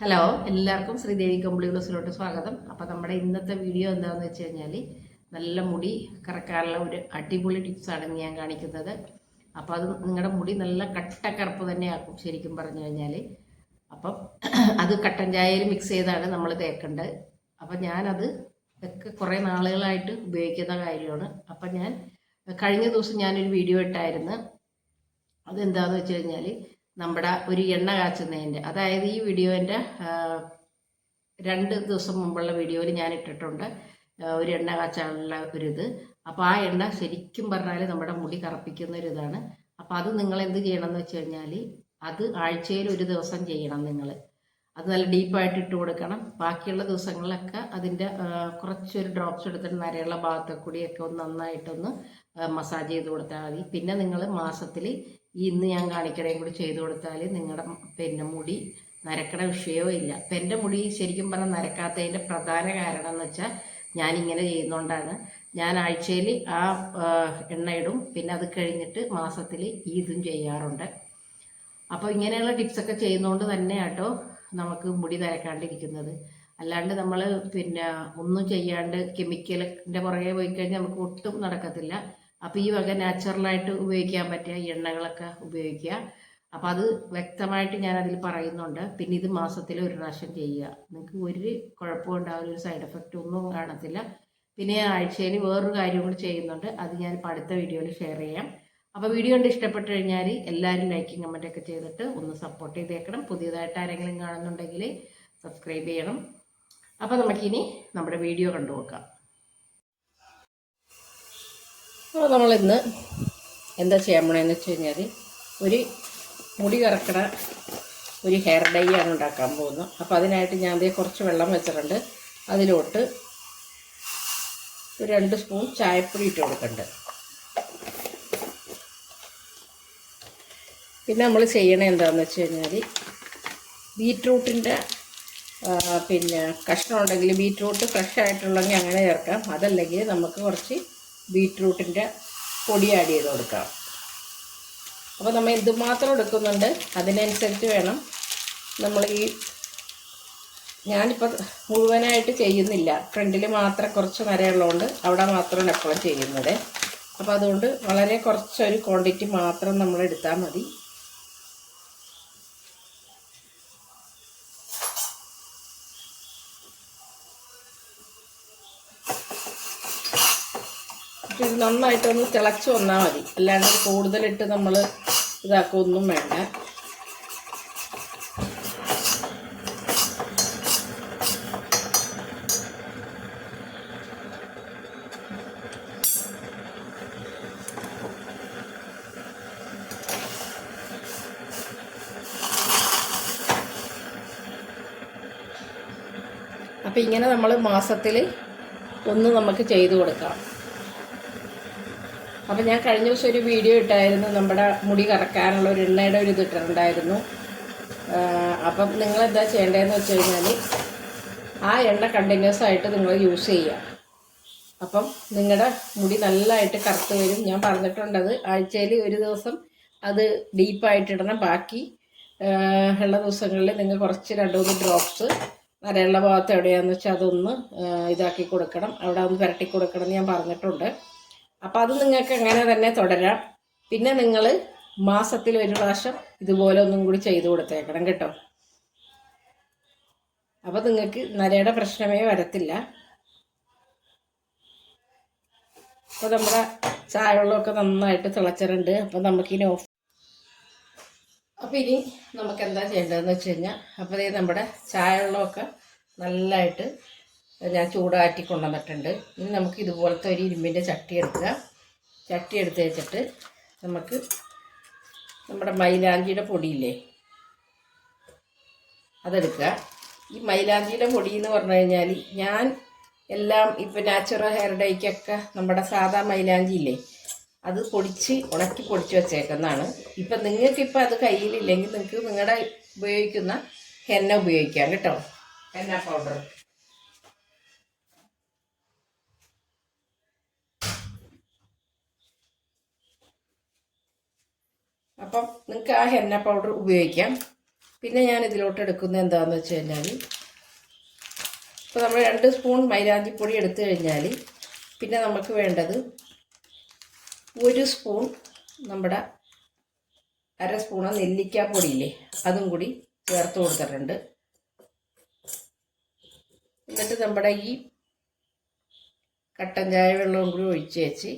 Hello. എല്ലാവർക്കും ശ്രീദേവി കമ്പിളി ബ്ലൂസിലോട്ട് സ്വാഗതം. അപ്പോൾ നമ്മുടെ ഇന്നത്തെ വീഡിയോ എന്താണെന്ന് വെച്ച് കഴിഞ്ഞാൽ നല്ല മുടി കറക്കാനുള്ള ഒരു അടിപൊളി ടിപ്സാണ് ഞാൻ കാണിക്കുന്നത്. അപ്പോൾ അത് നിങ്ങളുടെ മുടി നല്ല കട്ട കട്ടക്കറുപ്പ് തന്നെയാക്കും ശരിക്കും പറഞ്ഞു കഴിഞ്ഞാൽ അപ്പം അത് കട്ടൻ ചായയിൽ മിക്സ് ചെയ്താണ് നമ്മൾ തേക്കേണ്ടത് അപ്പം ഞാനത് ഒക്കെ കുറേ നാളുകളായിട്ട് ഉപയോഗിക്കുന്ന കാര്യമാണ്. അപ്പം ഞാൻ കഴിഞ്ഞ ദിവസം ഞാനൊരു വീഡിയോ ഇട്ടായിരുന്നു. അതെന്താണെന്ന് വെച്ച് കഴിഞ്ഞാൽ നമ്മുടെ ഒരു എണ്ണ കാച്ചുന്നതിന്റെ. അതായത് ഈ വീഡിയോന്റെ രണ്ട് ദിവസം മുമ്പുള്ള വീഡിയോയിൽ ഞാൻ ഇട്ടിട്ടുണ്ട്. ഒരു എണ്ണ കാച്ചാനുള്ള ഇത് അപ്പോൾ ആ എണ്ണ ശരിക്കും പറഞ്ഞാൽ നമ്മുടെ മുടി കറപ്പിക്കുന്ന ഒരു ഇതാണ് അപ്പോൾ അത് നിങ്ങൾ എന്ത് ചെയ്യണം എന്ന് വെച്ച് കഴിഞ്ഞാൽ അത് ആഴ്ചയിൽ ഒരു ദിവസം ചെയ്യണം നിങ്ങൾ അത് നല്ല ഡീപ്പായിട്ട് ഇട്ട് കൊടുക്കണം. ബാക്കിയുള്ള ദിവസങ്ങളിലൊക്കെ അതിന്റെ കുറച്ചൊരു ഡ്രോപ്സ് എടുത്തിട്ട് നരയുള്ള ഭാഗത്തെ കൂടിയൊക്കെ ഒന്ന് നന്നായിട്ടൊന്ന് മസാജ് ചെയ്ത് കൊടുത്താൽ മതി. പിന്നെ നിങ്ങൾ മാസത്തിൽ ഇന്ന് ഞാൻ കാണിക്കണേം കൂടി ചെയ്തു കൊടുത്താൽ നിങ്ങളുടെ പിന്നെ മുടി നരക്കണ വിഷയവും ഇല്ല. എന്റെ മുടി ശരിക്കും പറഞ്ഞാൽ നരക്കാത്തതിന്റെ പ്രധാന കാരണം എന്ന് വെച്ചാൽ ഇങ്ങനെ ചെയ്യുന്നതുകൊണ്ടാണ് ഞാൻ ആഴ്ചയിൽ ആ എണ്ണയിടും പിന്നെ അത് കഴിഞ്ഞിട്ട് മാസത്തിൽ ഇതും ചെയ്യാറുണ്ട്. അപ്പോൾ ഇങ്ങനെയുള്ള ടിപ്സൊക്കെ ചെയ്യുന്നതുകൊണ്ട് തന്നെ കേട്ടോ നമുക്ക് മുടി നരക്കാണ്ടിരിക്കുന്നത്. അല്ലാണ്ട് നമ്മൾ പിന്നെ ഒന്നും ചെയ്യാണ്ട് കെമിക്കലിന്റെ പുറകെ പോയി കഴിഞ്ഞാൽ നമുക്ക് ഒട്ടും നടക്കത്തില്ല. അപ്പോൾ ഈ വക നാച്ചുറലായിട്ട് ഉപയോഗിക്കാൻ പറ്റിയ എണ്ണകളൊക്കെ ഉപയോഗിക്കുക. അപ്പോൾ അത് വ്യക്തമായിട്ട് ഞാൻ അതിൽ പറയുന്നുണ്ട്. പിന്നെ ഇത് മാസത്തിൽ ഒരു പ്രാവശ്യം ചെയ്യുക. നിങ്ങൾക്ക് ഒരു കുഴപ്പവും ഉണ്ടാവില്ല ഒരു സൈഡ് എഫക്റ്റ് ഒന്നും കാണത്തില്ല. പിന്നെ ആഴ്ചയിൽ വേറൊരു കാര്യം കൂടി ചെയ്യുന്നുണ്ട്. അത് ഞാൻ ഇപ്പോൾ അടുത്ത വീഡിയോയിൽ ഷെയർ ചെയ്യാം. അപ്പോൾ വീഡിയോ കണ്ട് ഇഷ്ടപ്പെട്ട് കഴിഞ്ഞാൽ എല്ലാവരും ലൈക്കും കമന്റൊക്കെ ചെയ്തിട്ട് ഒന്ന് സപ്പോർട്ട് ചെയ്തേക്കണം. പുതിയതായിട്ട് ആരെങ്കിലും കാണുന്നുണ്ടെങ്കിൽ സബ്സ്ക്രൈബ് ചെയ്യണം. അപ്പോൾ നമുക്കിനി നമ്മുടെ വീഡിയോ കണ്ടു നോക്കാം അപ്പോൾ നമ്മളിന്ന് എന്താ ചെയ്യാൻ പോണേന്ന് വെച്ച് കഴിഞ്ഞാൽ ഒരു മുടി കറക്കണ ഒരു ഹെയർ ഡൈ ആണ് ഉണ്ടാക്കാൻ പോകുന്നത് അപ്പോൾ അതിനായിട്ട് ഞാൻ അതേ കുറച്ച് വെള്ളം വെച്ചിട്ടുണ്ട്. അതിലോട്ട് ഒരു രണ്ട് സ്പൂൺ ചായപ്പൊടി ഇട്ട് കൊടുക്കുന്നുണ്ട് പിന്നെ നമ്മൾ ചെയ്യണേ എന്താണെന്ന് വെച്ച് കഴിഞ്ഞാൽ ബീറ്റ്റൂട്ടിന്റെ പിന്നെ കഷ്ണം ഉണ്ടെങ്കിൽ ബീറ്റ്റൂട്ട് ഫ്രഷ് ആയിട്ടുള്ളെങ്കിൽ അങ്ങനെ ചേർക്കാം. അതല്ലെങ്കിൽ നമുക്ക് കുറച്ച് ബീറ്റ്റൂട്ടിന്റെ പൊടി ആഡ് ചെയ്ത് കൊടുക്കാം അപ്പോൾ നമ്മൾ എന്തുമാത്രം എടുക്കുന്നുണ്ട് അതിനനുസരിച്ച് വേണം നമ്മൾ ഈ ഞാനിപ്പോൾ മുഴുവനായിട്ട് ചെയ്യുന്നില്ല. ഫ്രണ്ടിൽ മാത്രം കുറച്ച് നരയുള്ളതുകൊണ്ട് അവിടെ മാത്രമാണ് എപ്പോഴും ചെയ്യുന്നത്. അപ്പോൾ അതുകൊണ്ട് വളരെ കുറച്ചൊരു ക്വാണ്ടിറ്റി മാത്രം നമ്മൾ എടുത്താൽ മതി ഇത് നന്നായിട്ടൊന്ന് തിളച്ച് വന്നാൽ മതി. അല്ലാണ്ട് കൂടുതലിട്ട് നമ്മൾ ഇതാക്കൊന്നും വേണ്ട. അപ്പം ഇങ്ങനെ നമ്മൾ മാസത്തിൽ ഒന്ന് നമുക്ക് ചെയ്തു കൊടുക്കാം. അപ്പം ഞാൻ കഴിഞ്ഞ ദിവസം ഒരു വീഡിയോ ഇട്ടായിരുന്നു നമ്മുടെ മുടി കറക്കാനുള്ള ഒരു എണ്ണയുടെ ഒരു ഇത് ഇട്ടിട്ടുണ്ടായിരുന്നു. അപ്പം നിങ്ങൾ എന്താ ചെയ്യേണ്ടതെന്ന് വെച്ച് കഴിഞ്ഞാൽ ആ എണ്ണ കണ്ടിന്യൂസ് ആയിട്ട് നിങ്ങൾ യൂസ് ചെയ്യുക. അപ്പം നിങ്ങളുടെ മുടി നല്ലതായിട്ട് കറുത്ത് വരും. ഞാൻ പറഞ്ഞിട്ടുണ്ടത് ആഴ്ചയിൽ ഒരു ദിവസം അത് ഡീപ്പായിട്ടിടണം ബാക്കി ഉള്ള ദിവസങ്ങളിൽ നിങ്ങൾ കുറച്ച് രണ്ട് മൂന്ന് ഡ്രോപ്സ് നരയുള്ള ഭാഗത്ത് എവിടെയാണെന്ന് വെച്ചാൽ അതൊന്ന് ഇതാക്കി കൊടുക്കണം. അവിടെ ഒന്ന് പുരട്ടി കൊടുക്കണം എന്ന് ഞാൻ പറഞ്ഞിട്ടുണ്ട്. അപ്പം അത് നിങ്ങൾക്ക് അങ്ങനെ തന്നെ തുടരാം. പിന്നെ നിങ്ങൾ മാസത്തിൽ ഒരു പ്രാവശ്യം ഇതുപോലെ ഒന്നും കൂടി ചെയ്തു കൊടുത്തേക്കണം കേട്ടോ. അപ്പം നിങ്ങൾക്ക് നരയുടെ പ്രശ്നമേ വരത്തില്ല. അപ്പോൾ നമ്മുടെ ചായവെള്ളമൊക്കെ നന്നായിട്ട് തിളച്ചിട്ടുണ്ട്. അപ്പം നമുക്കിനി ഓഫ് അപ്പോൾ ഇനി നമുക്ക് എന്താ ചെയ്യേണ്ടതെന്ന് വെച്ച് കഴിഞ്ഞാൽ അപ്പോൾ നമ്മുടെ ചായവെള്ളമൊക്കെ നല്ലതായിട്ട് ഞാൻ ചൂടാറ്റി കൊണ്ടുവന്നിട്ടുണ്ട്. ഇനി നമുക്ക് ഇതുപോലത്തെ ഒരു ഇരുമ്പിന്റെ ചട്ടി എടുക്കുക. ചട്ടി എടുത്ത് വെച്ചിട്ട് നമുക്ക് നമ്മുടെ മൈലാഞ്ചിയുടെ പൊടിയില്ലേ? അതെടുക്കുക. ഈ മൈലാഞ്ചിയുടെ പൊടി എന്ന് പറഞ്ഞു കഴിഞ്ഞാൽ ഞാൻ എല്ലാം ഇപ്പം നാച്ചുറൽ ഹെയർ ഡൈക്കൊക്കെ നമ്മുടെ സാധാ മൈലാഞ്ചിയില്ലേ അത് പൊടിച്ച് ഉണക്കി പൊടിച്ച് വെച്ചേക്കുന്നതാണ്. ഇപ്പം നിങ്ങൾക്കിപ്പോൾ അത് കയ്യിലില്ലെങ്കിൽ നിങ്ങൾക്ക് നിങ്ങളുടെ ഉപയോഗിക്കുന്ന ഹെന്ന ഉപയോഗിക്കാം കേട്ടോ. Henna powder. അപ്പം നിങ്ങൾക്ക് ആ ഹെന്ന പൗഡർ ഉപയോഗിക്കാം. പിന്നെ ഞാൻ ഇതിലോട്ട് എടുക്കുന്നത് എന്താണെന്ന് വെച്ച് കഴിഞ്ഞാൽ ഇപ്പോൾ നമ്മൾ രണ്ട് സ്പൂൺ മൈലാഞ്ചിപ്പൊടി എടുത്തു കഴിഞ്ഞാൽ പിന്നെ നമുക്ക് വേണ്ടത് ഒരു സ്പൂൺ നമ്മുടെ അര സ്പൂണ് നെല്ലിക്കാപ്പൊടിയില്ലേ അതും കൂടി ചേർത്ത് കൊടുത്തിട്ടുണ്ട്. എന്നിട്ട് നമ്മുടെ ഈ കട്ടൻ ചായ വെള്ളവും കൂടി ഒഴിച്ച് വെച്ച്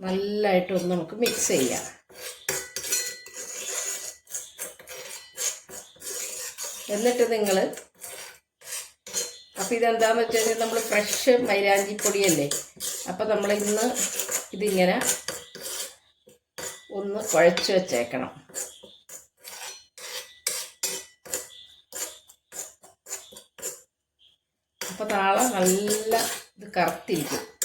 നല്ലതായിട്ടൊന്ന് നമുക്ക് മിക്സ് ചെയ്യാം. എന്നിട്ട് നിങ്ങൾ അപ്പം ഇതെന്താന്ന് വെച്ച് കഴിഞ്ഞാൽ നമ്മൾ ഫ്രഷ് മൈലാഞ്ചി പൊടിയല്ലേ? അപ്പം നമ്മൾ ഇന്ന് ഇതിങ്ങനെ ഒന്ന് കുഴച്ച് വെച്ചേക്കണം. അപ്പം നാളെ നല്ല ഇത് കറുത്തിരിക്കും.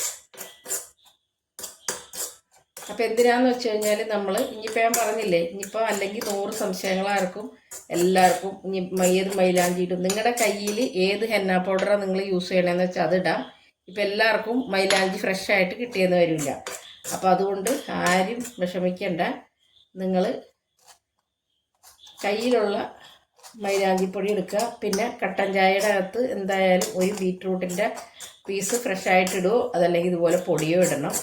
അപ്പം എന്തിനാന്ന് വെച്ച് കഴിഞ്ഞാൽ നമ്മൾ ഇനിയിപ്പോൾ ഞാൻ പറഞ്ഞില്ലേ ഇനിയിപ്പോൾ അല്ലെങ്കിൽ നൂറ് സംശയങ്ങളാർക്കും എല്ലാവർക്കും ഇനി ഏത് മൈലാഞ്ചി ഇടും നിങ്ങളുടെ കയ്യിൽ ഏത് ഹെന്ന പൗഡറാണ് നിങ്ങൾ യൂസ് ചെയ്യണമെന്ന് വെച്ചാൽ അതിടാം ഇപ്പം എല്ലാവർക്കും മൈലാഞ്ചി ഫ്രഷ് ആയിട്ട് കിട്ടിയെന്ന് വരില്ല. അപ്പം അതുകൊണ്ട് ആരും വിഷമിക്കണ്ട. നിങ്ങൾ കയ്യിലുള്ള മൈലാഞ്ചിപ്പൊടി എടുക്കുക. പിന്നെ കട്ടൻ ചായയുടെ അകത്ത് എന്തായാലും ഒരു ബീറ്റ്റൂട്ടിന്റെ പീസ് ഫ്രഷ് ആയിട്ട് ഇടുമോ അതല്ലെങ്കിൽ ഇതുപോലെ പൊടിയോ ഇടണം.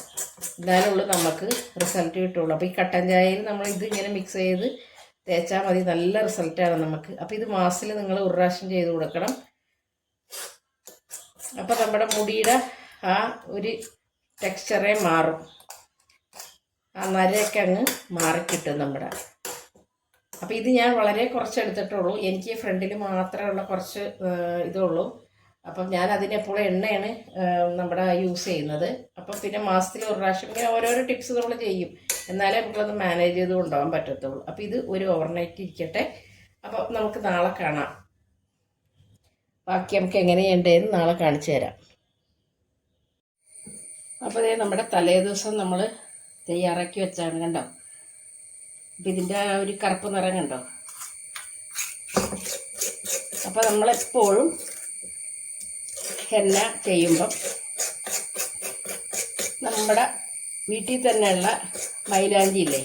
എന്നാലുള്ളൂ നമുക്ക് റിസൾട്ട് കിട്ടുള്ളൂ. അപ്പോൾ ഈ കട്ടൻ ചായയിൽ നമ്മൾ ഇത് ഇങ്ങനെ മിക്സ് ചെയ്ത് തേച്ചാൽ മതി. നല്ല റിസൾട്ടാണ് നമുക്ക് അപ്പോൾ ഇത് മാസത്തിൽ നിങ്ങൾ ഒരു പ്രാവശ്യം ചെയ്ത് കൊടുക്കണം. അപ്പോൾ നമ്മുടെ മുടിയുടെ ആ ഒരു ടെക്സ്ചറേ മാറും. ആ നരയൊക്കെ അങ്ങ് മാറിക്കിട്ടും നമ്മുടെ. അപ്പോൾ ഇത് ഞാൻ വളരെ കുറച്ച് എടുത്തിട്ടുള്ളൂ എനിക്ക് ഫ്രണ്ടിൽ മാത്രമുള്ള കുറച്ച് ഇതുള്ളൂ. അപ്പം ഞാൻ അതിനെപ്പോഴും എണ്ണയാണ് നമ്മുടെ യൂസ് ചെയ്യുന്നത്. അപ്പം പിന്നെ മാസത്തിൽ ഒരു പ്രാവശ്യം ഇങ്ങനെ ഓരോരോ ടിപ്സ് നമ്മൾ ചെയ്യും. എന്നാലേ നമുക്കത് മാനേജ് ചെയ്ത് കൊണ്ടുപോകാൻ പറ്റത്തുള്ളൂ. അപ്പോൾ ഇത് ഒരു ഓവർനൈറ്റ് ഇരിക്കട്ടെ. അപ്പോൾ നമുക്ക് നാളെ കാണാം. ബാക്കി നമുക്ക് എങ്ങനെ നാളെ കാണിച്ചു തരാം. അപ്പോൾ അതേ നമ്മുടെ തലേ ദിവസം നമ്മൾ തയ്യാറാക്കി വെച്ചാണ് കണ്ടോ? അപ്പം ഇതിന്റെ ആ ഒരു കറുപ്പ് നിറം കണ്ടോ? അപ്പോൾ നമ്മളെപ്പോഴും ഹെന്ന ചെയ്യുമ്പം നമ്മുടെ വീട്ടിൽ തന്നെയുള്ള മൈലാഞ്ചി ഇല്ലേ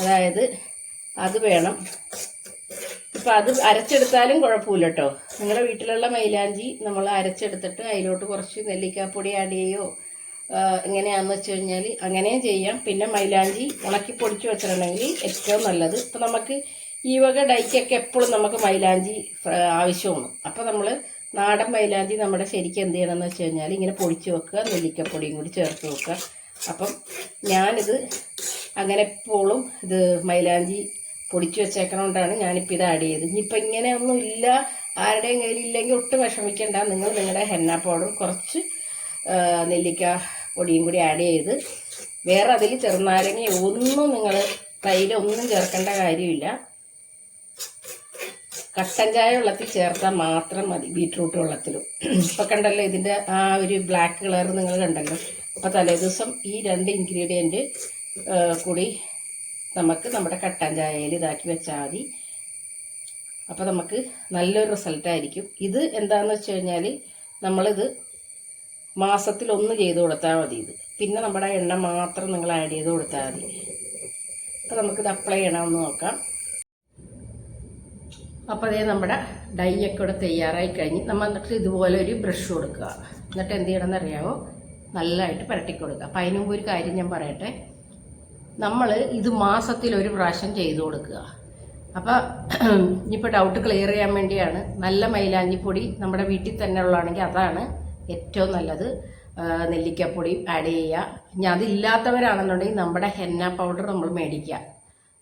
അതായത് അത് വേണം. ഇപ്പം അത് അരച്ചെടുത്താലും കുഴപ്പമില്ല കേട്ടോ നിങ്ങളുടെ വീട്ടിലുള്ള മൈലാഞ്ചി നമ്മൾ അരച്ചെടുത്തിട്ട് അതിലോട്ട് കുറച്ച് നെല്ലിക്കാപ്പൊടി ആഡ് ചെയ്യോ? എങ്ങനെയാണെന്ന് വെച്ച് കഴിഞ്ഞാൽ അങ്ങനെയും ചെയ്യാം. പിന്നെ മൈലാഞ്ചി ഉണക്കി പൊടിച്ച് വെച്ചിട്ടുണ്ടെങ്കിൽ ഏറ്റവും നല്ലത്. ഇപ്പം നമുക്ക് ഈ വക ഡൈക്കൊക്കെ എപ്പോഴും നമുക്ക് മൈലാഞ്ചി ആവശ്യമാണ്. അപ്പോൾ നമ്മൾ നാടൻ മൈലാഞ്ചി നമ്മുടെ ശരിക്കും എന്ത് ചെയ്യണമെന്ന് വെച്ച് കഴിഞ്ഞാൽ ഇങ്ങനെ പൊടിച്ച് വെക്കുക നെല്ലിക്കപ്പൊടിയും കൂടി ചേർത്ത് വെക്കുക. അപ്പം ഞാനിത് അങ്ങനെ എപ്പോഴും ഇത് മൈലാഞ്ചി പൊടിച്ച് വെച്ചേക്കണോണ്ടാണ് ഞാനിപ്പോൾ ഇത് ആഡ് ചെയ്തത്. ഇനിയിപ്പോൾ ഇങ്ങനെയൊന്നും ഇല്ല ആരുടെയും കയ്യിലില്ലെങ്കിൽ ഒട്ടും വിഷമിക്കേണ്ട. നിങ്ങൾ നിങ്ങളുടെ ഹെന്ന പൗഡർ കുറച്ച് നെല്ലിക്ക പൊടിയും കൂടി ആഡ് ചെയ്ത് വേറെ അതിൽ ചെറുനാരങ്ങ ഒന്നും നിങ്ങൾ തൈരൊന്നും ചേർക്കേണ്ട കാര്യമില്ല. കട്ടൻ ചായ വെള്ളത്തിൽ ചേർത്താൽ മാത്രം മതി ബീട്രൂട്ട് വെള്ളത്തിലും. ഇപ്പം കണ്ടല്ലോ ഇതിന്റെ ആ ഒരു ബ്ലാക്ക് കളർ നിങ്ങൾ കണ്ടല്ലോ. അപ്പോൾ തലേദിവസം ഈ രണ്ട് ഇൻഗ്രീഡിയന്റ് കൂടി നമുക്ക് നമ്മുടെ കട്ടൻ ചായയിൽ ഇതാക്കി വെച്ചാൽ മതി. അപ്പോൾ നമുക്ക് നല്ലൊരു റിസൾട്ടായിരിക്കും ഇത് എന്താണെന്ന് വെച്ച് കഴിഞ്ഞാൽ നമ്മളിത് മാസത്തിലൊന്ന് ചെയ്ത് കൊടുത്താൽ മതി ഇത്. പിന്നെ നമ്മുടെ എണ്ണ മാത്രം നിങ്ങൾ ആഡ് ചെയ്ത് കൊടുത്താൽ മതി. അപ്പോൾ നമുക്കിത് അപ്ലൈ ചെയ്യണമെന്ന് നോക്കാം. അപ്പോൾ അതേ നമ്മുടെ ഡൈ ഒക്കെ ഇവിടെ തയ്യാറായി കഴിഞ്ഞ്. നമ്മൾ എന്നിട്ട് ഇതുപോലെ ഒരു ബ്രഷ് കൊടുക്കുക. എന്നിട്ട് എന്ത് ചെയ്യണമെന്ന് അറിയാമോ നല്ലതായിട്ട് പുരട്ടി കൊടുക്കുക. അപ്പം അതിന് ഒരു കാര്യം ഞാൻ പറയട്ടെ. നമ്മൾ ഇത് മാസത്തിൽ ഒരു പ്രാവശ്യം ചെയ്തു കൊടുക്കുക. അപ്പോൾ ഇനിയിപ്പോൾ ഡൗട്ട് ക്ലിയർ ചെയ്യാൻ വേണ്ടിയാണ്. നല്ല മൈലാഞ്ചിപ്പൊടി നമ്മുടെ വീട്ടിൽ തന്നെ ഉള്ളതാണെങ്കിൽ അതാണ് ഏറ്റവും നല്ലത്. നെല്ലിക്കപ്പൊടി ആഡ് ചെയ്യുക. ഇനി അതില്ലാത്തവരാണെന്നുണ്ടെങ്കിൽ നമ്മുടെ ഹെന്ന പൗഡർ നമ്മൾ മേടിക്കുക.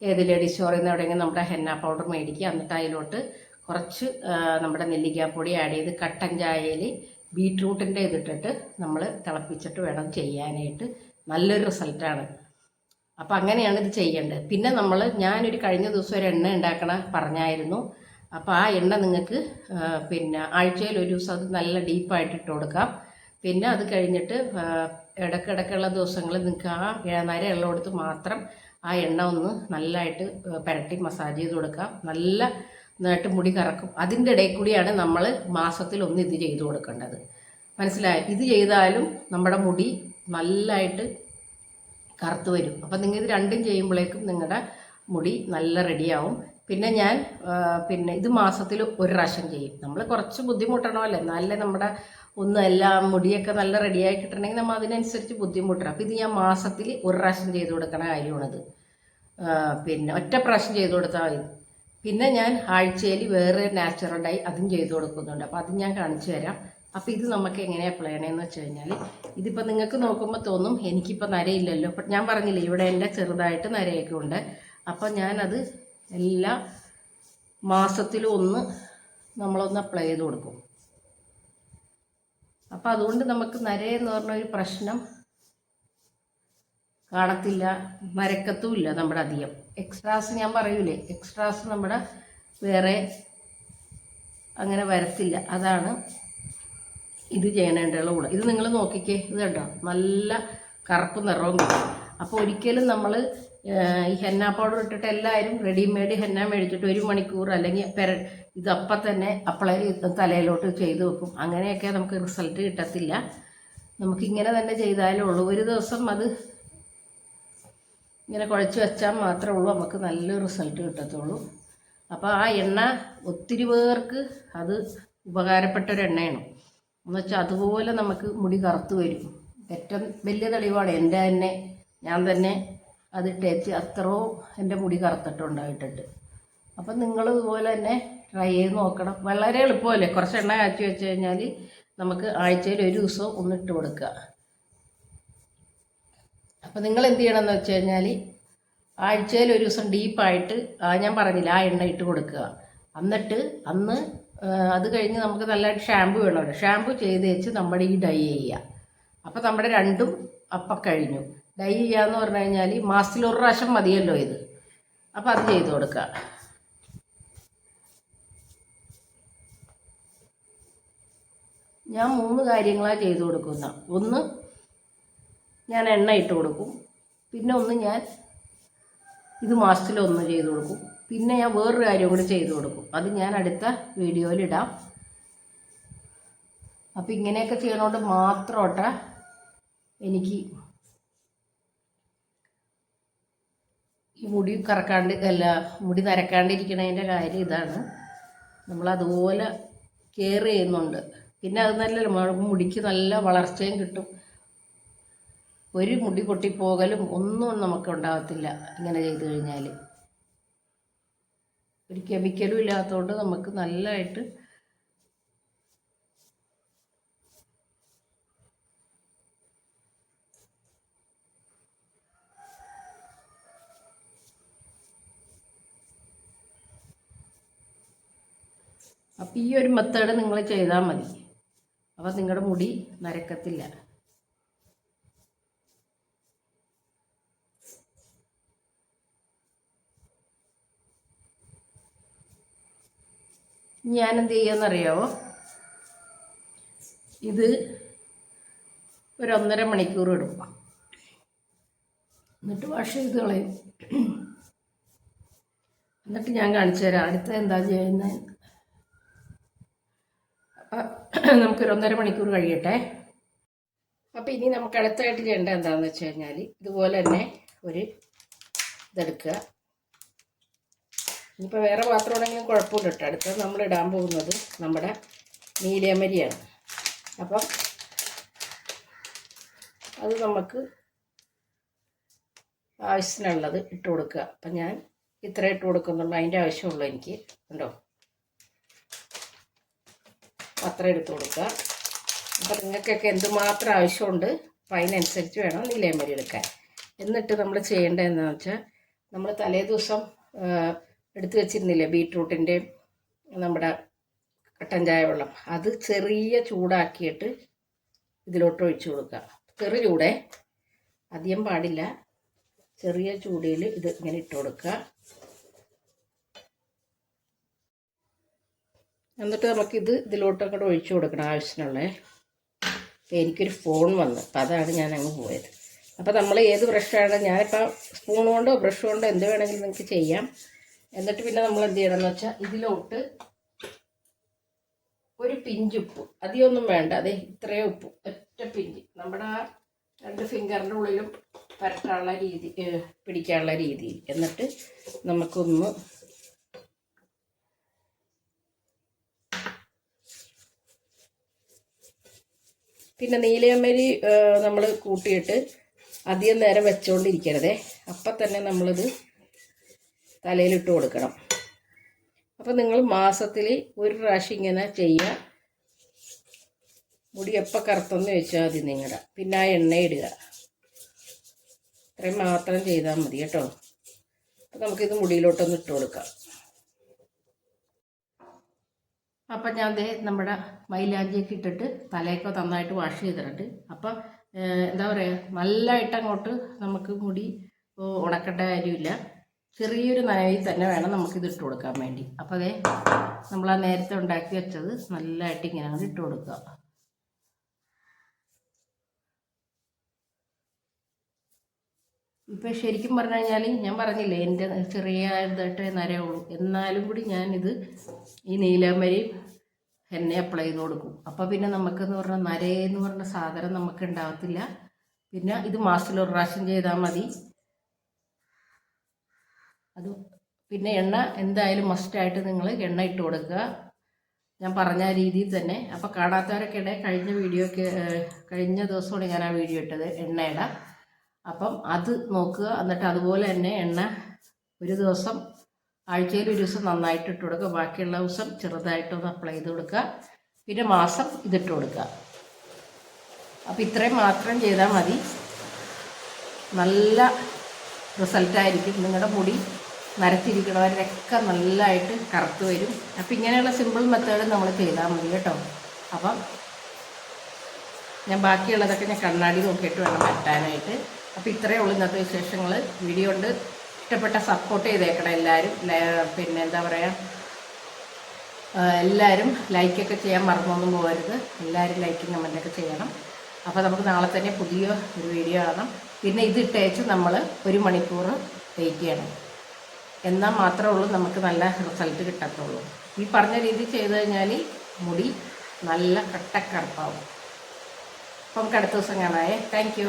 ഏത് ലേഡീസ് സ്റ്റോറിൽ നിന്ന് എവിടെയെങ്കിലും നമ്മുടെ ഹെന്ന പൗഡർ മേടിക്കുക. എന്നിട്ട് അതിലോട്ട് കുറച്ച് നമ്മുടെ നെല്ലിക്കാപ്പൊടി ആഡ് ചെയ്ത് കട്ടൻ ചായയിൽ ബീട്രൂട്ടിന്റെ ഇതിട്ടിട്ട് നമ്മൾ തിളപ്പിച്ചിട്ട് വേണം ചെയ്യാനായിട്ട്. നല്ലൊരു റിസൾട്ടാണ് അപ്പം അങ്ങനെയാണ് ഇത് ചെയ്യേണ്ടത്. പിന്നെ നമ്മൾ ഞാനൊരു കഴിഞ്ഞ ദിവസം ഒരു എണ്ണ ഉണ്ടാക്കണ പറഞ്ഞായിരുന്നു. അപ്പോൾ ആ എണ്ണ നിങ്ങൾക്ക് പിന്നെ ആഴ്ചയിൽ ഒരു ദിവസം അത് നല്ല ഡീപ്പായിട്ട് ഇട്ട് കൊടുക്കാം. പിന്നെ അത് കഴിഞ്ഞിട്ട് ഇടയ്ക്കിടയ്ക്കുള്ള ദിവസങ്ങളിൽ നിങ്ങൾക്ക് ആ നര കൊടുത്ത് മാത്രം ആ എണ്ണ ഒന്ന് നല്ലതായിട്ട് പുരട്ടി മസാജ് ചെയ്ത് കൊടുക്കാം നല്ല നന്നായിട്ട് മുടി കറക്കും. അതിന്റെ ഇടയിൽ കൂടിയാണ് നമ്മൾ മാസത്തിൽ ഒന്ന് ഇത് ചെയ്ത് കൊടുക്കേണ്ടത്. മനസ്സിലായി? ഇത് ചെയ്താലും നമ്മുടെ മുടി നല്ലതായിട്ട് കറുത്ത് വരും. അപ്പം നിങ്ങൾ ഇത് രണ്ടും ചെയ്യുമ്പോഴേക്കും നിങ്ങളുടെ മുടി നല്ല റെഡിയാവും പിന്നെ ഞാൻ പിന്നെ ഇത് മാസത്തിൽ ഒരു പ്രാവശ്യം ചെയ്യും. നമ്മൾ കുറച്ച് ബുദ്ധിമുട്ടണമല്ലോ. എന്നാലേ നമ്മുടെ ഒന്ന് എല്ലാം മുടിയൊക്കെ നല്ല റെഡിയായി കിട്ടണമെങ്കിൽ നമ്മൾ അതിനനുസരിച്ച് ബുദ്ധിമുട്ടണം. അപ്പോൾ ഇത് ഞാൻ മാസത്തിൽ ഒരു പ്രാവശ്യം ചെയ്ത് കൊടുക്കണ കാര്യമാണിത്. പിന്നെ ഒറ്റ പ്രാവശ്യം ചെയ്ത് കൊടുത്താൽ മതി. പിന്നെ ഞാൻ ആഴ്ചയിൽ വേറെ നാച്ചുറൽ ഡൈ അതും ചെയ്തു കൊടുക്കുന്നുണ്ട്. അപ്പോൾ അത് ഞാൻ കാണിച്ചു തരാം. അപ്പോൾ ഇത് നമുക്ക് എങ്ങനെയാണ് അപ്ലൈ ചെയ്യണമെന്ന് വെച്ച് കഴിഞ്ഞാൽ ഇതിപ്പോൾ നിങ്ങൾക്ക് നോക്കുമ്പോൾ തോന്നും എനിക്കിപ്പോൾ നരയില്ലല്ലോ. ഞാൻ പറഞ്ഞില്ലേ ഇവിടെ എന്റെ ചെറുതായിട്ട് നരയൊക്കെ ഉണ്ട്. അപ്പോൾ ഞാനത് എല്ലാ മാസത്തിലും ഒന്ന് നമ്മളൊന്ന് അപ്ലൈ ചെയ്ത് കൊടുക്കും. അപ്പോൾ അതുകൊണ്ട് നമുക്ക് നരയെന്ന് പറഞ്ഞ ഒരു പ്രശ്നം കാണത്തില്ല മരക്കത്തുമില്ല നമ്മുടെ അധികം. എക്സ്ട്രാസ് ഞാൻ പറയൂലേ എക്സ്ട്രാസ് നമ്മുടെ വേറെ അങ്ങനെ വരത്തില്ല. അതാണ് ഇത് ചെയ്യണേണ്ടുള്ള കൂടെ ഇത് നിങ്ങൾ നോക്കിക്കേ ഇത് കണ്ടോ? നല്ല കറുപ്പ് നിറവും കിട്ടും. അപ്പോൾ ഒരിക്കലും നമ്മൾ ഈ ഹെന്ന പൗഡർ ഇട്ടിട്ട് എല്ലാവരും റെഡിമെയ്ഡ് ഹെന്ന മേടിച്ചിട്ട് ഒരു മണിക്കൂർ അല്ലെങ്കിൽ പെര ഇതപ്പം തന്നെ അപ്ലൈ തലയിലോട്ട് ചെയ്തു വെക്കും. അങ്ങനെയൊക്കെ നമുക്ക് റിസൾട്ട് കിട്ടത്തില്ല. നമുക്കിങ്ങനെ തന്നെ ചെയ്താലേ ഉള്ളൂ. ഒരു ദിവസം അത് ഇങ്ങനെ കുഴച്ച് വെച്ചാൽ മാത്രമേ ഉള്ളൂ. നമുക്ക് നല്ല റിസൾട്ട് കിട്ടത്തുള്ളൂ. അപ്പോൾ ആ എണ്ണ ഒത്തിരി പേർക്ക് അത് ഉപകാരപ്പെട്ട ഒരു എണ്ണയാണ്. എന്ന് വെച്ചാൽ അതുപോലെ നമുക്ക് മുടി കറുത്ത് വരും. ഏറ്റവും വലിയ തെളിവാണ് എന്റെ തന്നെ ഞാൻ തന്നെ അത് തേച്ച് അത്രയോ എന്റെ മുടി കറുത്തിട്ടുണ്ടായിട്ടുണ്ട്. അപ്പം നിങ്ങൾ ഇതുപോലെ തന്നെ ട്രൈ ചെയ്ത് നോക്കണം. വളരെ എളുപ്പമല്ലേ? കുറച്ച് എണ്ണ കാച്ചി വെച്ച് കഴിഞ്ഞാൽ നമുക്ക് ആഴ്ചയിൽ ഒരു ദിവസം ഒന്ന് ഒന്നിട്ട് കൊടുക്കുക അപ്പം നിങ്ങൾ എന്ത് ചെയ്യണമെന്ന് വെച്ച് കഴിഞ്ഞാൽ ആഴ്ചയിൽ ഒരു ദിവസം ഡീപ്പായിട്ട് ഞാൻ പറഞ്ഞില്ല ആ എണ്ണ ഇട്ട് കൊടുക്കുക. എന്നിട്ട് അന്ന് അത് കഴിഞ്ഞ് നമുക്ക് നല്ലതായിട്ട് ഷാമ്പു വേണമല്ലോ. ഷാമ്പു ചെയ്ത് വെച്ച് നമ്മുടെ ഈ ഡൈ ചെയ്യുക. അപ്പം നമ്മുടെ രണ്ടും അപ്പം കഴിഞ്ഞു. ഡൈ ചെയ്യാന്ന് പറഞ്ഞു കഴിഞ്ഞാൽ മാസത്തിൽ ഒരു പ്രാവശ്യം മതിയല്ലോ ഇത്. അപ്പം അത് ചെയ്ത് കൊടുക്കുക. ഞാൻ മൂന്ന് കാര്യങ്ങളാണ് ചെയ്തു കൊടുക്കുന്ന. ഒന്ന് ഞാൻ എണ്ണ ഇട്ട് കൊടുക്കും. പിന്നെ ഒന്ന് ഞാൻ ഇത് മാസത്തിലൊന്ന് ചെയ്ത് കൊടുക്കും. പിന്നെ ഞാൻ വേറൊരു കാര്യം കൂടി ചെയ്ത് കൊടുക്കും. അത് ഞാൻ അടുത്ത വീഡിയോയിലിടാം അപ്പം ഇങ്ങനെയൊക്കെ ചെയ്യണോണ്ട് മാത്രമോട്ടെ എനിക്ക് ഈ മുടി കറക്കാണ്ട് അല്ല മുടി നരക്കാണ്ടിരിക്കണതിന്റെ കാര്യം ഇതാണ്. നമ്മൾ അതുപോലെ കെയർ ചെയ്യുന്നുണ്ട്. പിന്നെ അത് നല്ല മുടിക്ക് നല്ല വളർച്ചയും കിട്ടും. ഒരു മുടി പൊട്ടിപ്പോകലും ഒന്നും നമുക്ക് ഉണ്ടാകത്തില്ല ഇങ്ങനെ ചെയ്തു കഴിഞ്ഞാൽ ഒരു കെമിക്കലും ഇല്ലാത്തതുകൊണ്ട് നമുക്ക് നല്ലതായിട്ട് അപ്പം ഈ ഒരു മെത്തേഡ് നിങ്ങൾ ചെയ്താൽ മതി. അപ്പം നിങ്ങളുടെ മുടി നരക്കത്തില്ല. ഞാൻ എന്ത് ചെയ്യാന്നറിയാവോ? ഇത് ഒരു ഒന്നര മണിക്കൂർ എടുക്കാം എന്നിട്ട് വാഷ് ചെയ്ത് കളയും. എന്നിട്ട് ഞാൻ കാണിച്ചു തരാം. അടുത്ത എന്താ ചെയ്യുന്നത് നമുക്കൊരു ഒന്നര മണിക്കൂർ കഴിയട്ടെ. അപ്പം ഇനി നമുക്ക് അടുത്തായിട്ട് ചെയ്യേണ്ട എന്താണെന്ന് വെച്ച് കഴിഞ്ഞാൽ ഇതുപോലെ തന്നെ ഒരു ഇതെടുക്കുക. ഇനിയിപ്പോൾ വേറെ പാത്രം ഉണ്ടെങ്കിലും കുഴപ്പമില്ല കേട്ടോ. അടുത്തത് നമ്മൾ ഇടാൻ പോകുന്നത് നമ്മുടെ നീലയമരിയാണ് അപ്പം അത് നമുക്ക് ആവശ്യത്തിനുള്ളത് ഇട്ട് കൊടുക്കുക. അപ്പം ഞാൻ ഇത്ര ഇട്ട് കൊടുക്കുന്നുള്ളൂ. അതിന്റെ ആവശ്യമുള്ളൂ എനിക്ക്. ഉണ്ടോ അത്ര എടുത്തു കൊടുക്കുക. അപ്പം നിങ്ങൾക്കൊക്കെ എന്തുമാത്രം ആവശ്യമുണ്ട് അപ്പം അതിനനുസരിച്ച് വേണം നീലേമരി എടുക്കാൻ. എന്നിട്ട് നമ്മൾ ചെയ്യേണ്ടതെന്ന് വെച്ചാൽ നമ്മൾ തലേ ദിവസം എടുത്തു വെച്ചിരുന്നില്ലേ ബീട്രൂട്ടിന്റെയും നമ്മുടെ കട്ടൻ ചായ വെള്ളം അത് ചെറിയ ചൂടാക്കിയിട്ട് ഇതിലോട്ട് ഒഴിച്ചു കൊടുക്കുക. ചെറു ചൂടേ അധികം പാടില്ല. ചെറിയ ചൂടിൽ ഇത് ഇങ്ങനെ ഇട്ട് കൊടുക്കുക. എന്നിട്ട് നമുക്കിത് അങ്ങോട്ട് ഒഴിച്ചു കൊടുക്കണം ആവശ്യത്തിനുള്ള. എനിക്കൊരു ഫോൺ വന്നു. അപ്പം അതാണ് ഞാൻ അങ്ങ് പോയത്. അപ്പോൾ നമ്മൾ ഏത് ബ്രഷാണ് ഞാനിപ്പോൾ സ്പൂൺ കൊണ്ടോ ബ്രഷ് കൊണ്ടോ എന്ത് വേണമെങ്കിലും നിങ്ങൾക്ക് ചെയ്യാം. എന്നിട്ട് പിന്നെ നമ്മൾ എന്ത് ചെയ്യണം എന്ന് വെച്ചാൽ ഇതിലോട്ട് ഒരു പിഞ്ച് ഉപ്പ്. അധികമൊന്നും വേണ്ട. അതെ ഇത്രയും ഉപ്പ്. ഒറ്റ പിഞ്ച്. നമ്മുടെ ആ രണ്ട് ഫിംഗറിന്റെ ഉള്ളിലും പരട്ടാനുള്ള രീതി പിടിക്കാനുള്ള രീതിയിൽ. എന്നിട്ട് നമുക്കൊന്ന് പിന്നെ നീലയമ്മരി നമ്മൾ കൂട്ടിയിട്ട് അധികം നേരം വെച്ചുകൊണ്ടിരിക്കരുതേ അപ്പം തന്നെ നമ്മളിത് തലയിലിട്ട് കൊടുക്കണം. അപ്പം നിങ്ങൾ മാസത്തിൽ ഒരു പ്രാവശ്യം ഇങ്ങനെ ചെയ്യുക മുടി എപ്പോൾ കറുത്തെന്ന് വെച്ചാൽ മതി നിങ്ങളുടെ പിന്നെ ആ എണ്ണ ഇടുക ഇത്രയും മാത്രം ചെയ്താൽ മതി കേട്ടോ. അപ്പം നമുക്കിത് മുടിയിലോട്ടൊന്ന് ഇട്ട് കൊടുക്കാം. അപ്പം ഞാൻ ദേ നമ്മുടെ മൈലാഞ്ചിയൊക്കെ ഇട്ടിട്ട് തലയൊക്കെ നന്നായിട്ട് വാഷ് ചെയ്തിട്ടുണ്ട്. അപ്പം എന്താ പറയുക നല്ലതായിട്ട് അങ്ങോട്ട് നമുക്ക് മുടി ഉണക്കേണ്ട കാര്യമില്ല. ചെറിയൊരു നനവിൽ തന്നെ വേണം നമുക്കിത് ഇട്ട് കൊടുക്കാൻ വേണ്ടി. അപ്പോൾ അതേ നമ്മൾ ആ നേരത്തെ ഉണ്ടാക്കി വെച്ചത് നല്ലതായിട്ട് ഇങ്ങനെ ഇട്ട് കൊടുക്കുക. ഇപ്പം ശരിക്കും പറഞ്ഞു കഴിഞ്ഞാൽ ഞാൻ പറഞ്ഞില്ലേ എന്റെ ചെറിയ ഇതായിട്ടേ നരയുള്ളൂ. എന്നാലും കൂടി ഞാനിത് ഈ നീലാമ്പരി എന്നെ അപ്ലൈ ചെയ്ത് കൊടുക്കും. അപ്പോൾ പിന്നെ നമുക്കെന്ന് പറഞ്ഞാൽ നരയെന്ന് പറഞ്ഞ സാധനം നമുക്ക് ഉണ്ടാകത്തില്ല പിന്നെ ഇത് മാസത്തിൽ ഒരു പ്രാവശ്യം ചെയ്താൽ മതി. അത് പിന്നെ എണ്ണ എന്തായാലും മസ്റ്റായിട്ട് നിങ്ങൾ എണ്ണ ഇട്ട് കൊടുക്കുക. ഞാൻ പറഞ്ഞ രീതിയിൽ തന്നെ. അപ്പോൾ കാണാത്തവരൊക്കെ കഴിഞ്ഞ വീഡിയോ കഴിഞ്ഞ ദിവസമാണ് ഞാൻ ആ വീഡിയോ ഇട്ടത് എണ്ണയുടെ അപ്പം അത് നോക്കുക. എന്നിട്ട് അതുപോലെ തന്നെ എണ്ണ ഒരു ദിവസം ആഴ്ചയിൽ ഒരു ദിവസം നന്നായിട്ട് ഇട്ട് കൊടുക്കുക. ബാക്കിയുള്ള ദിവസം ചെറുതായിട്ടൊന്ന് അപ്ലൈ ചെയ്ത് കൊടുക്കുക. പിന്നെ മാസം ഇതിട്ട് കൊടുക്കുക. അപ്പം ഇത്രയും മാത്രം ചെയ്താൽ മതി. നല്ല റിസൾട്ടായിരിക്കും നിങ്ങളുടെ മുടി നരച്ചിരിക്കണവരൊക്കെ നല്ലതായിട്ട് കറുത്ത് വരും. അപ്പം ഇങ്ങനെയുള്ള സിമ്പിൾ മെത്തേഡ് നമ്മൾ ചെയ്താൽ മതി കേട്ടോ. അപ്പം ഞാൻ ബാക്കിയുള്ളതൊക്കെ ഞാൻ കണ്ണാടി നോക്കിയിട്ട് വേണം പറ്റാനായിട്ട് അപ്പോൾ ഇത്രയേ ഉള്ളൂ ഇന്നത്തെ വിശേഷങ്ങൾ വീഡിയോ ഉണ്ട്. ഇഷ്ടപ്പെട്ട സപ്പോർട്ട് ചെയ്തേക്കണം എല്ലാവരും പിന്നെ എന്താ പറയുക എല്ലാവരും ലൈക്കൊക്കെ ചെയ്യാൻ മറന്നൊന്നും പോകരുത്. എല്ലാവരും ലൈക്കും കമന്റൊക്കെ ചെയ്യണം. അപ്പോൾ നമുക്ക് നാളെ തന്നെ പുതിയ ഒരു വീഡിയോ കാണാം. പിന്നെ ഇത് ഇട്ടേച്ച് നമ്മൾ ഒരു മണിക്കൂർ വെയിറ്റ് ചെയ്യണം. എന്നാൽ മാത്രമേ ഉള്ളൂ നമുക്ക് നല്ല റിസൾട്ട് കിട്ടത്തുള്ളൂ. ഈ പറഞ്ഞ രീതി ചെയ്ത് കഴിഞ്ഞാൽ മുടി നല്ല കട്ടക്കറുപ്പാവും. അപ്പം നമുക്ക് അടുത്ത ദിവസം കാണാമേ താങ്ക്